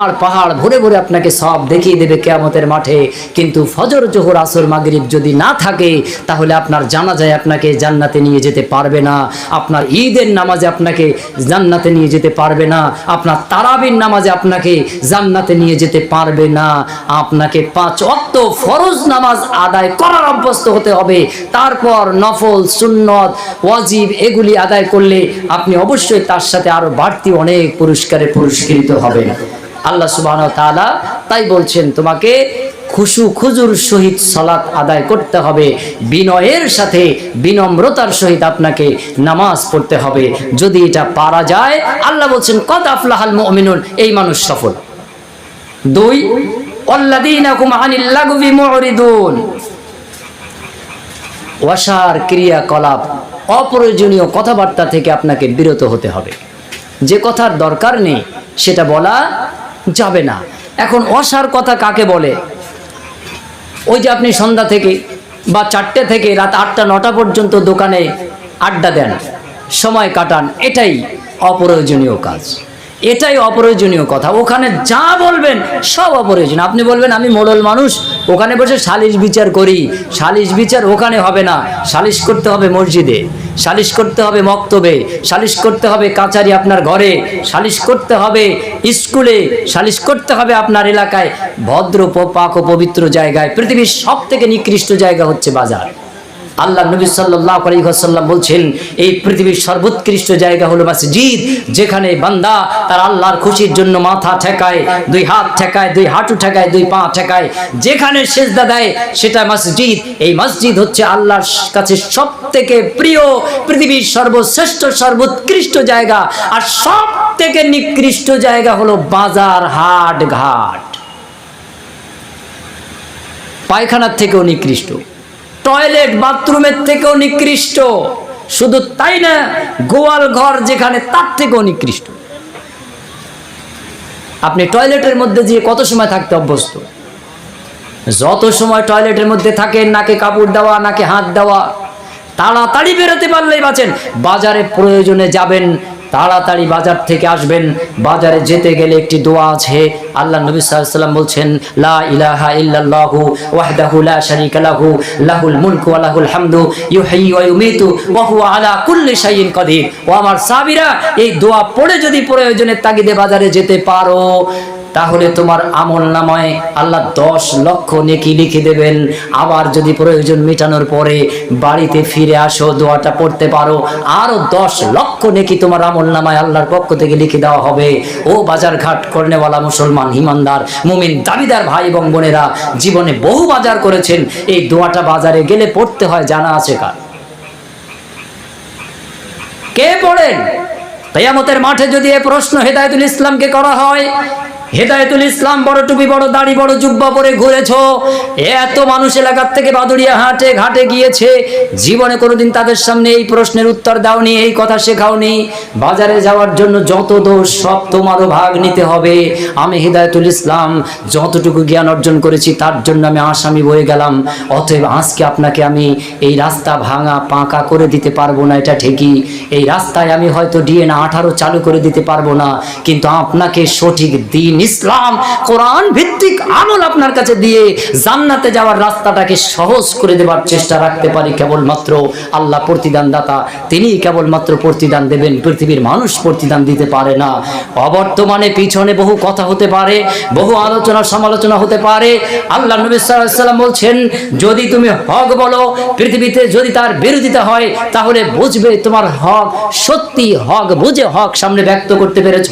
আর পাহাড় ভরে ভরে আপনাকে সব দেখিয়ে দেবে কেয়ামতের মাঠে। কিন্তু ফজর, জোহর, আসর, মাগরিব যদি না থাকে, তাহলে আপনার জানা যায় আপনাকে জান্নাতে নিয়ে যেতে পারবে না। আপনার ঈদের নামাজে আপনাকে জান্নাতে নিয়ে যেতে পারবে না। আপনার তারাবির নামাজে আপনাকে জান্নাতে নিয়ে যেতে পারবে না। আপনাকে পাঁচ অক্ত ফরজ নামাজ আদায় করার অভ্যস্ত হতে হবে। তারপর নফল, সুন্নত, ওয়াজিব এগুলি আদায় করলে আপনি অবশ্যই তার সাথে আরও বাড়তি অনেক পুরস্কারে পুরস্কৃত হবেন। আল্লাহ সুবাহ তাআলা তাই বলছেন, তোমাকে খুশু খুজুর সহিত সলাৎ আদায় করতে হবে। বিনয়ের সাথে বিনম্রতার সহিত আপনাকে নামাজ পড়তে হবে। যদি এটা পারা যায়, আল্লাহ বলছেন কত আফলাহাল মুমিনুন? এই মানুষ সফল। দুই ক্রিয়াকলাপ, অপ্রয়োজনীয় কথাবার্তা থেকে আপনাকে বিরত হতে হবে। যে কথার দরকার নেই, সেটা বলা যাবে না। এখন অসার কথা কাকে বলে? ওই যে আপনি সন্ধ্যা থেকে বা চারটে থেকে রাত আটটা, নটা পর্যন্ত দোকানে আড্ডা দেন। সময় কাটান। এটাই অপ্রয়োজনীয় কাজ। এটাই অপ্রয়োজনীয় কথা। ওখানে যা বলবেন সব অপ্রয়োজন আপনি বলবেন, আমি মোড়ল মানুষ, ওখানে বসে সালিশ বিচার করি। সালিশ বিচার ওখানে হবে না। সালিশ করতে হবে মসজিদে। সালিশ করতে হবে মক্তবে। সালিশ করতে হবে কাচারি আপনার ঘরে। সালিশ করতে হবে স্কুলে। সালিশ করতে হবে আপনার এলাকায়। ভদ্র পাক ও পবিত্র জায়গায়। পৃথিবীর সব থেকে নিকৃষ্ট জায়গা হচ্ছে বাজার। আল্লাহ নবী সাল্লাল্লাহু আলাইহি বলছেন, এই পৃথিবীর সর্বোৎকৃষ্ট জায়গা হলো মসজিদ, যেখানে বান্দা তার আল্লাহর খুশির জন্য মাথা ঠেকায়, দুই হাত ঠেকায়, দুই হাঁটু ঠেকায়, দুই পা ঠেকায়। যেখানে সেজদা দেয়, সেটা মসজিদ। এই মসজিদ হচ্ছে আল্লাহর কাছে সব থেকে প্রিয়, পৃথিবীর সর্বশ্রেষ্ঠ, সর্বোৎকৃষ্ট জায়গা। আর সব থেকে নিকৃষ্ট জায়গা হলো বাজার হাট ঘাট পায়খানার থেকেও নিকৃষ্ট। টয়লেট বাথরুমের থেকেও নিকৃষ্ট। শুধু তাই না, গোয়াল ঘর যেখানে, তার থেকেও নিকৃষ্ট। আপনি টয়লেটের মধ্যে দিয়ে কত সময় থাকতে অভ্যস্ত? যত সময় টয়লেটের মধ্যে থাকেন, নাকে কাপড় দেওয়া, নাকে হাত দেওয়া, তাড়াতাড়ি বেরোতে পারলেই বাঁচেন। বাজারে প্রয়োজনে যাবেন তাড়াতাড়ি বাজার থেকে আসবেন। বাজারে যেতে গেলে একটি দোয়া আছে। আল্লাহ নবী সাল্লাম বলছেন, লা ইলাহা ইল্লাল্লাহু ওয়াহদাহু লা শারীকা লাহু, লাহুল মুলকু ওয়া লাহুল হামদু, ইউহয়ি ওয়া ইউমীতু, ওয়া হুয়া আলা কুল্লি শাইইন কাদির। ও আমার সাবিরা এই দোয়া পড়ে যদি প্রয়োজনে তাগিদে বাজারে যেতে পারো। তাহলে তোমার আমল নামায় আল্লাহ দশ লক্ষ নেকি লিখে দেবেন। আবার যদি প্রয়োজন মেটানোর পরে বাড়িতে ফিরে আসো, দোয়াটা পড়তে পারো, আরও দশ লক্ষ নেকি তোমার আমল নামায় আল্লাহর পক্ষ থেকে লিখে দেওয়া হবে। ও বাজার ঘাট কর্নেওয়ালা মুসলমান হিমানদার মুমিন, দাবিদার ভাই এবং বোনেরা, জীবনে বহু বাজার করেছেন। এই দোয়াটা বাজারে গেলে পড়তে হয়, জানা আছে কার? কে পড়েন? কেয়ামতের মাঠে যদি এ প্রশ্ন হেদায়তুল ইসলামকে করা হয় হেদায়তুল ইসলাম বড় টুপি, বড় দাড়ি, বড় জুব্বা পরে ঘুরেছ। এত মানুষ এলাকার থেকে বাদুড়িয়া হাটে, ঘাটে গিয়েছে। জীবনে কোনোদিন তাদের সামনে এই প্রশ্নের উত্তর দাওনি, এই কথা শেখাওনি। বাজারে যাওয়ার জন্য যত দোষ, সব তোমারও ভাগ নিতে হবে। আমি হেদায়তুল ইসলাম যতটুকু জ্ঞান অর্জন করেছি, তার জন্য আমি আসামি বয়ে গেলাম। অতএব আজকে আপনাকে আমি এই রাস্তা ভাঙা, পাঁকা করে দিতে পারব না, এটা ঠিকই। এই রাস্তায় আমি হয়তো ডিএনএ আঠারো চালু করে দিতে পারব না, কিন্তু আপনাকে সঠিক দিন ইসলাম, কোরআন ভিত্তিক আমল আপনার কাছে দিয়ে জান্নাতে যাওয়ার রাস্তাটাকে সহজ করে দেওয়ার চেষ্টা রাখতে পারি কেবলমাত্র আল্লাহ প্রতিদান দাতা তিনি কেবলমাত্র প্রতিদান দেবেন, পৃথিবীর মানুষ প্রতিদান দিতে পারে না। অবর্তমানে পিছনে বহু কথা হতে পারে, বহু আলোচনা সমালোচনা হতে পারে। আল্লাহ নবী সাল্লাম বলছেন, যদি তুমি হক বলো, পৃথিবীতে যদি তার বিরোধিতা হয়, তাহলে বুঝবে তোমার হক সত্যি হক, বুঝে হক সামনে ব্যক্ত করতে পেরেছ।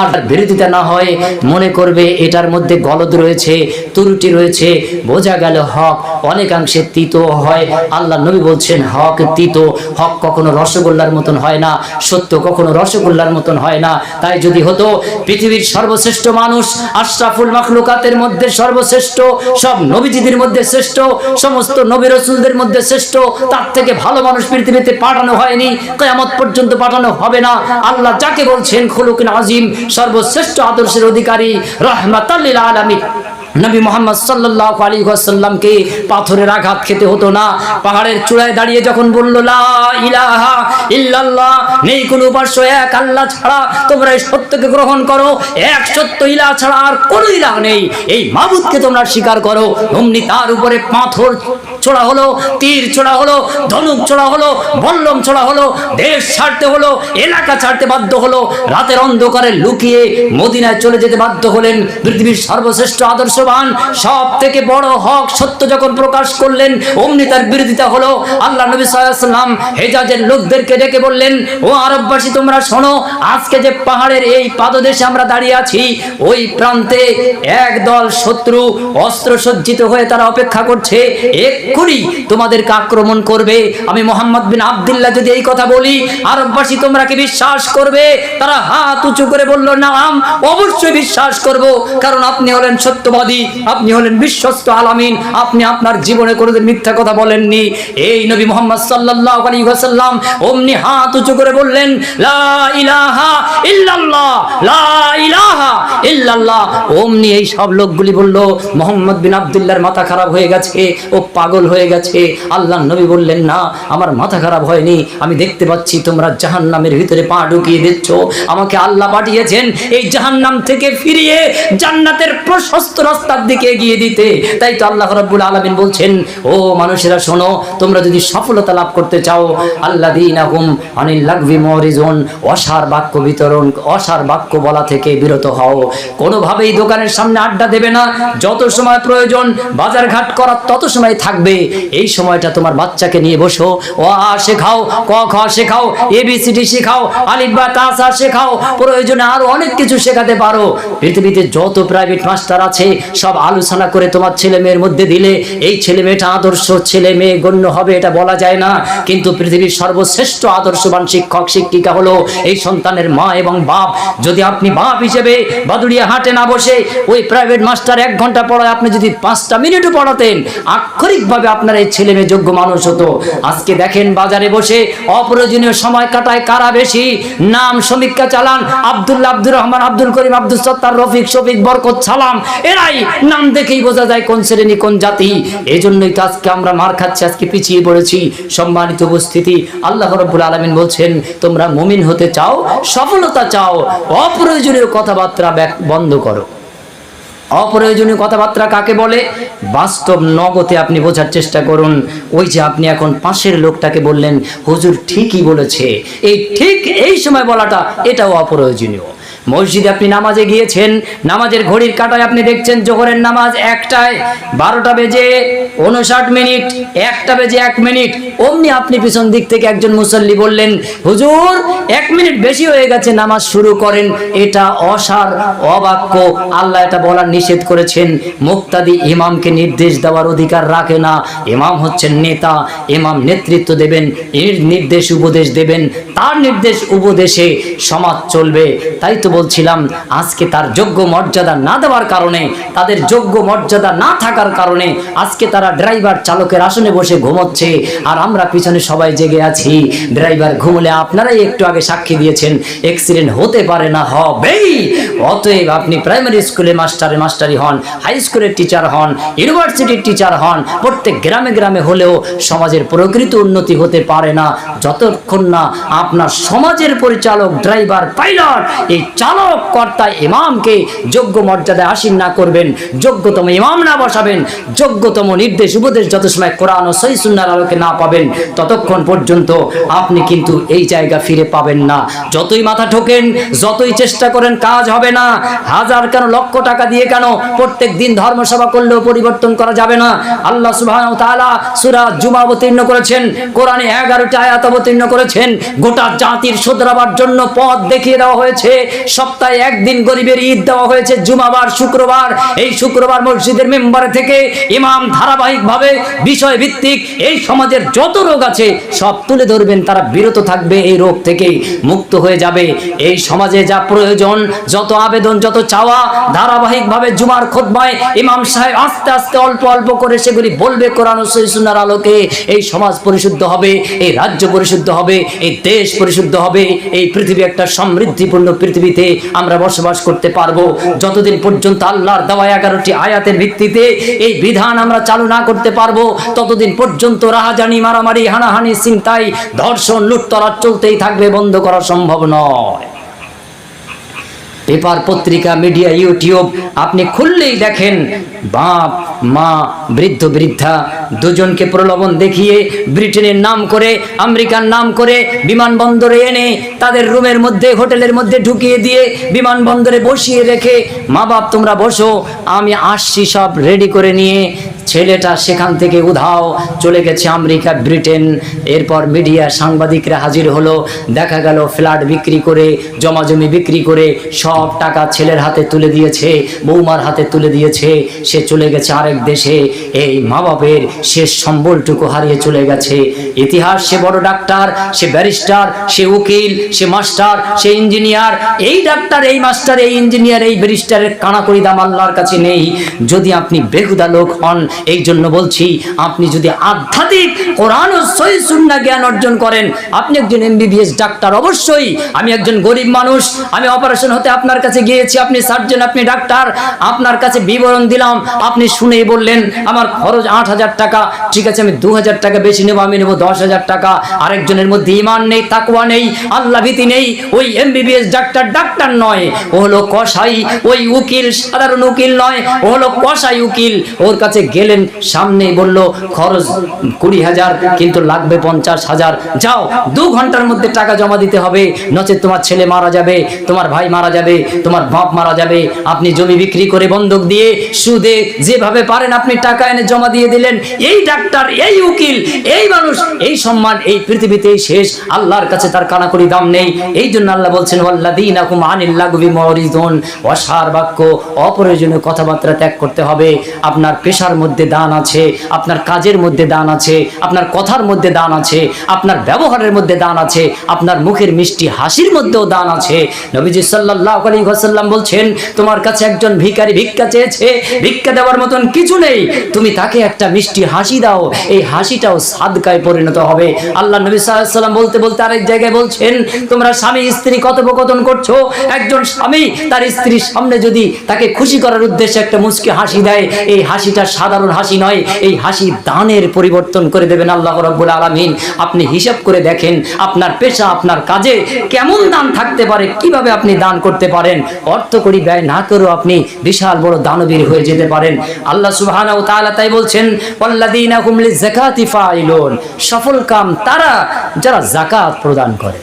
আর বিরোধিতা না হয় মনে করবে এটার মধ্যে গলদ রয়েছে, ত্রুটি রয়েছে, বোঝা গেল হক অনেকাংশে তিত হয়। আল্লাহ নবী বলছেন, হক তিত, হক কখনো রসগোল্লার মতন হয় না, সত্য কখনো রসগোল্লার মতন হয় না। তাই যদি হতো, পৃথিবীর সর্বশ্রেষ্ঠ মানুষ, আশরাফুল মাখলুকাতের মধ্যে সর্বশ্রেষ্ঠ, সব নবীজিদের মধ্যে শ্রেষ্ঠ, সমস্ত নবী রসুলদের মধ্যে শ্রেষ্ঠ, তার থেকে ভালো মানুষ পৃথিবীতে পাঠানো হয়নি, কেয়ামত পর্যন্ত পাঠানো হবে না। আল্লাহ যাকে বলছেন খুলুকিন আজিম, সর্বশ্রেষ্ঠ আদর্শের অধিকারী রহমাতাল্লিল আলামিন। নবী মোহাম্মদ সাল্লাহ আলী সাল্লামকে পাথরের আঘাত খেতে হতো না। পাহাড়ের চূড়ায় দাঁড়িয়ে যখন বলল ইলাহা ইল্লাল্লাহ, নেই কোনো উপাস্য এক আল্লাহ ছাড়া তোমরা এই সত্যকে গ্রহণ করো, এক সত্য ইলা ছাড়া আর কোনো ইলাহ নেই। এই মাবুদকে তোমরা স্বীকার করো। অমনি তার উপরে পাথর ছোড়া হলো, তীর ছোড়া হলো, ধনুক ছোড়া হলো, বল্লম ছোড়া হলো, দেশ ছাড়তে হলো, এলাকা ছাড়তে বাধ্য হলো। রাতের অন্ধকারে লুকিয়ে মদিনায় চলে যেতে বাধ্য হলেন পৃথিবীর সর্বশ্রেষ্ঠ আদর্শবান সব থেকে বড় হক সত্য যখন প্রকাশ করলেন, অমনি তার বিরোধিতা হলো। আল্লাহ নবী সাল্লাম হেজাজের লোকদেরকে ডেকে বললেন, ও আরববাসী, তোমরা শোনো, আজকে যে পাহাড়ের এই পাদদেশে আমরা দাঁড়িয়ে আছি, ওই প্রান্তে একদল শত্রু অস্ত্র সজ্জিত হয়ে তারা অপেক্ষা করছে এক্ষুনি তোমাদেরকে আক্রমণ করবে। আমি মোহাম্মদ বিন আবদুল্লাহ যদি এই কথা বলি, আরববাসী তোমরা কি বিশ্বাস করবে? তারা হাত উঁচু করে বলল, নাম, অবশ্যই বিশ্বাস করব। কারণ আপনি হলেন সত্যবাদী, আপনি হলেন বিশ্বস্ত আলামিন, আপনি আপনার জীবনে কোনোদিন মিথ্যা কথা বলেননি। এই নবী মোহাম্মদ সাল্লাল্লাহু আলাইহি ওয়াসাল্লাম অমনি হাত উঁচু করে বললেন, লা ইলাহা ইল্লাল্লাহ, লা ইলাহা ইল্লাল্লাহ। অমনি এই সব লোকগুলি বলল, মোহাম্মদ বিন আবদুল্লাহর মাথা খারাপ হয়ে গেছে, ও পাগল হয়ে গেছে। আল্লাহ নবী বললেন, না, আমার মাথা খারাপ হয়নি। আমি দেখতে পাচ্ছি তোমরা জাহান্নামের ভিতরে পা ঢুকিয়ে দিচ্ছ। আমাকে আল্লাহ পাঠিয়েছেন এই জাহান্নাম থেকে ফিরিয়ে জান্নাতের প্রশস্ত রাস্তার দিকে এগিয়ে দিতে। তাই তো আল্লাহ রাব্বুল আলামিন বলছেন, ও মানুষেরা, শোনো, তোমরা যদি সফলতা লাভ করতে চাও আল্লাহ দিনাহুম অনিল লাগবি মরিজন, অসার বাক্য বিতরণ, অসার বাক্য বলা থেকে বিরত হও। কোনোভাবেই দোকানের সামনে আড্ডা দেবে না। যত সময় প্রয়োজন বাজার ঘাট করার তত সময় থাকবে। এই সময়টা তোমার বাচ্চাকে নিয়ে বসো। ও আ, শেখাও, ক, খ, শেখাও এবিসিডি শেখাও, আলিফ, বা তাসা শেখাও। প্রয়োজনে আরও অনেক কিছু শেখাতে পারো। পৃথিবীতে যত প্রাইভেট মাস্টার আছে, সব আলোচনা করে তোমার ছেলে মেয়ের মধ্যে দিলে, এই ছেলে মেয়েটা আদর্শ, ছেলে মেয়ে গণ্য হবে এটা বলা যায় না। কিন্তু পৃথিবীর সর্বশ্রেষ্ঠ আদর্শবান শিক্ষক, শিক্ষিকা হলো এই সন্তানের মা এবং বাপ। যদি আপনি বাপ হিসেবে বাদুড়িয়া হাটে না বসে, ওই প্রাইভেট মাস্টার এক ঘণ্টা পড়ায় আপনি যদি পাঁচটা মিনিটও পড়াতেন, আক্ষরিকভাবে আপনার এই ছেলে মেয়ে যোগ্য মানুষ হতো? আজকে দেখেন বাজারে বসে অপ্রয়োজনীয় সময় কাটায় কারা বেশি? নাম সমীক্ষা চালান, আব্দুল্লাহ আব্দুর রহমান, আব্দুল করিম, আব্দুল সত্তার, রফিক, শফিক, বরকত, সালাম, এরাই নাম দেখেই বোঝা যায় কোন শ্রেণি কোন জাতি। এই জন্যই তো আজকে আমরা মার খাচ্ছি, আজকে পিছিয়ে পড়েছি। সম্মানিত উপস্থিতি, আল্লাহ রব্বুল আলমিন বলছেন, তোমরা মুমিন হতে চাও, সফলতা চাও, অপ্রয়োজনীয় কথাবার্তা বন্ধ করো। অপ্রয়োজনীয় কথাবার্তা কাকে বলে? বাস্তব নগতে আপনি বোঝার চেষ্টা করুন। ওই যে আপনি এখন পাশের লোকটাকে বললেন, হুজুর ঠিকই বলেছে। এই ঠিক এই সময় বলাটা এটাও অপ্রয়োজনীয়। মসজিদে আপনি নামাজে গিয়েছেন, নামাজের ঘড়ির কাটায় আপনি দেখছেন জোহরের নামাজ একটায় বারোটা বেজে উনষাট মিনিট, একটা বেজে এক মিনিট। অমনি আপনি পিছন দিক থেকে একজন মুসল্লি বললেন, হুজুর, এক মিনিট বেশি হয়ে গেছে নামাজ শুরু করেন। এটা অসার, অবাক্য। আল্লাহ এটা বলার নিষেধ করেছেন। মুক্তাদি ইমামকে নির্দেশ দেওয়ার অধিকার রাখে না। ইমাম হচ্ছেন নেতা। ইমাম নেতৃত্ব দেবেন, এর নির্দেশ উপদেশ দেবেন। তার নির্দেশ উপদেশে সমাজ চলবে। তাই তো বলছিলাম, আজকে তার যোগ্য মর্যাদা না দেওয়ার কারণে, তাদের যোগ্য মর্যাদা না থাকার কারণে আজকে তারা ড্রাইভার চালকের আসনে বসে ঘুমোচ্ছে। আর আমরা পিছনে সবাই জেগে আছি। ড্রাইভার ঘুমলে আপনারাই একটু আগে সাক্ষী দিয়েছেন অ্যাক্সিডেন্ট হতে পারে না হবেই অতএব আপনি প্রাইমারি স্কুলে মাস্টারে মাস্টারি হন হাই স্কুলের টিচার হন ইউনিভার্সিটির টিচার হন, প্রত্যেক গ্রামে গ্রামে হলেও সমাজের প্রকৃত উন্নতি হতে পারে না। যতক্ষণ না আপনার সমাজের পরিচালক, ড্রাইভার পাইলট এই চালক কর্তা ইমামকে যোগ্য মর্যাদায় আসীন না করবেন, যোগ্যতম ইমাম না বসাবেন, যোগ্যতম নির্দেশ উপদেশ যত সময় কোরআন ও সই সুন্নার আলোকে না পাবেন, ততক্ষণ পর্যন্ত আপনি কিন্তু এই জায়গা ফিরে পাবেন না। যতই মাথা ঠোকেন, যতই চেষ্টা করেন, কাজ হবে না। হাজার কেন, লক্ষ টাকা দিয়ে কেন, প্রত্যেক দিন ধর্মসভা করলেও পরিবর্তন করা যাবে না। আল্লাহ ওয়া তাআলা জুমা অবতীর্ণ করেছেন, কোরআনে 11টি আয়াত অবতীর্ণ করেছেন, গোটা জাতির শুধরাবার জন্য পথ দেখিয়ে দেওয়া হয়েছে। সপ্তাহে একদিন গরিবের ঈদ দেওয়া হয়েছে, জুমাবার, শুক্রবার। এই শুক্রবার মসজিদের মেম্বার থেকে ইমাম ধারাবাহিকভাবে বিষয় ভিত্তিক এই সমাজের যত রোগ আছে, সব তুলে ধরবেন, তারা বিরত থাকবে এই রোগ থেকে মুক্ত হয়ে যাবে। এই সমাজে যা প্রয়োজন, যত আবেদন, যত চাওয়া, ধারাবাহিকভাবে জুমার খোদবায় ইমাম সাহেব আস্তে আস্তে অল্প অল্প করে সেগুলি বলবে কোরআন ও সুন্নাহর আলোকে। এই সমাজ পরিশুদ্ধ হবে, এই রাজ্য পরিশুদ্ধ হবে, এই দেশ পরিশুদ্ধ হবে, এই পৃথিবী একটা সমৃদ্ধিপূর্ণ পৃথিবীতে পৃথিবীতে আমরা বসবাস করতে পারব। যতদিন পর্যন্ত আল্লাহর দেওয়া এগারোটি আয়াতের ভিত্তিতে এই বিধান আমরা চালু না করতে পারব, ততদিন পর্যন্ত রাহাজানি, মারামারি, হানাহানি চিন্তাই ধর্ষণ, লুটতরাজ চলতেই থাকবে, বন্ধ করা সম্ভব নয়। পেপার পত্রিকা মিডিয়া ইউটিউব আপনি খুললেই দেখেন বাপ, মা, বৃদ্ধ, বৃদ্ধা দুজনকে প্রলোভন দেখিয়ে ব্রিটেনের নাম করে, আমেরিকার নাম করে বিমানবন্দরে এনে তাদের রুমের মধ্যে, হোটেলের মধ্যে ঢুকিয়ে দিয়ে বিমানবন্দরে বসিয়ে রেখে, মা বাপ, তোমরা বসো, আমি আসছি সব রেডি করে নিয়ে ছেলেটা সেখান থেকে উধাও চলে গেছে আমেরিকা, ব্রিটেন। এরপর মিডিয়া সাংবাদিকরা হাজির হলো। দেখা গেল ফ্ল্যাট বিক্রি করে জমাজমি বিক্রি করে, সব টাকা ছেলের হাতে তুলে দিয়েছে, বৌমার হাতে তুলে দিয়েছে। সে চলে গেছে আরেক দেশে। এই মা বাপের শেষ সম্বলটুকু হারিয়ে চলে গেছে। ইতিহাস, সে বড় ডাক্তার, সে ব্যারিস্টার, সে উকিল, সে মাস্টার, সে ইঞ্জিনিয়ার। এই ডাক্তার, এই মাস্টার, এই ইঞ্জিনিয়ার, এই ব্যারিস্টারের কানাকড়ি দাম আল্লাহর কাছে নেই। যদি আপনি বেহুদা লোক হন এই জন্য বলছি, আপনি যদি আধ্যাত্মিক কোরআন ও সহি সুন্না জ্ঞান অর্জন করেন, আপনি একজন এমবিবিএস ডাক্তার অবশ্যই। আমি একজন গরিব মানুষ, আমি অপারেশন হতে আপনার কাছে গিয়েছি, আপনি সার্জন, আপনি ডাক্তার, আপনার কাছে বিবরণ দিলাম, আপনি শুনেই বললেন, আমার খরচ আট হাজার টাকা, ঠিক আছে, আমি দু হাজার টাকা বেশি নেব, আমি নেব দশ হাজার টাকা। আরেকজনের মধ্যে ইমান নেই তাকুয়া নেই, আল্লাহ ভীতি নেই, ওই এমবিবিএস ডাক্তার ডাক্তার নয়, ও হলো কসাই, ওই উকিল, সাধারণ উকিল নয়, ও হলো কসাই উকিল, ওর কাছে গেলেন, সামনেই বলল, খরচ কুড়ি হাজার, কিন্তু লাগবে পঞ্চাশ হাজার। যাও, দু ঘণ্টার মধ্যে টাকা জমা দিতে হবে। নচেত তোমার ছেলে মারা যাবে, তোমার ভাই মারা যাবে, তোমার বাপ মারা যাবে। আপনি জমি বিক্রি করে বন্ধক দিয়ে সুদে যেভাবে পারেন আপনি টাকা এনে জমা দিয়ে দিলেন। এই ডাক্তার, এই উকিল, এই মানুষ, এই সম্মান, এই পৃথিবীতেই শেষ। আল্লাহর কাছে তার কানাকড়ি দাম নেই। এই জন্য আল্লাহ বলছেন ওয়াল্লাদিনাকুম আনিল লাগবি মরিদুন। অসার বাক্য, অপ্রয়োজনীয় কথাবার্তা ত্যাগ করতে হবে। আপনার পেশার মধ্যে দান আছে, আপনার কাজের মধ্যে দান আছে, আপনার কথার মধ্যে দান আছে, আপনার ব্যবহারের মধ্যে দান আছে, আপনার মুখের মিষ্টি হাসির মধ্যেও দান আছে। নবীজি সাল্লাল্লাহু আলাইহি ওয়াসাল্লাম বলছেন, তোমার কাছে একজন ভিখারি ভিক্ষা চেয়েছে, ভিক্ষা দেওয়ার মতন কিছু নেই। তুমি তাকে একটা মিষ্টি হাসি দাও, এই হাসিটাও সাদকায় পরিণত হবে। আল্লাহ নবী ওয়াসাল্লাম বলতে বলতে আরেক জায়গায় বলছেন, তোমরা স্বামী, স্ত্রী কথোপকথন করছ, একজন স্বামী তার স্ত্রীর সামনে যদি তাকে খুশি করার উদ্দেশ্যে একটা মুচকি হাসি দেয়, এই হাসিটা সাধারণ হাসি নয়, এই হাসি দানের পরিবর্তন করে দেবেন আল্লাহ রব্বুল আলামিন। আপনি হিসাব করে দেখেন, আপনার পেশা, আপনার কাজে কেমন দান থাকতে পারে, কীভাবে আপনি দান করতে পারেন। অর্থ করি ব্যয় না করেও আপনি বিশাল বড় দানবীর হয়ে যেতে পারেন। আল্লাহ সুবহানাহু ওয়া তাআলা তাই বলছেন, ওয়াল্লাযীনা হুম লিযাকাতি ফাইলুন সফল কাম তারা, যারা জাকাত প্রদান করে।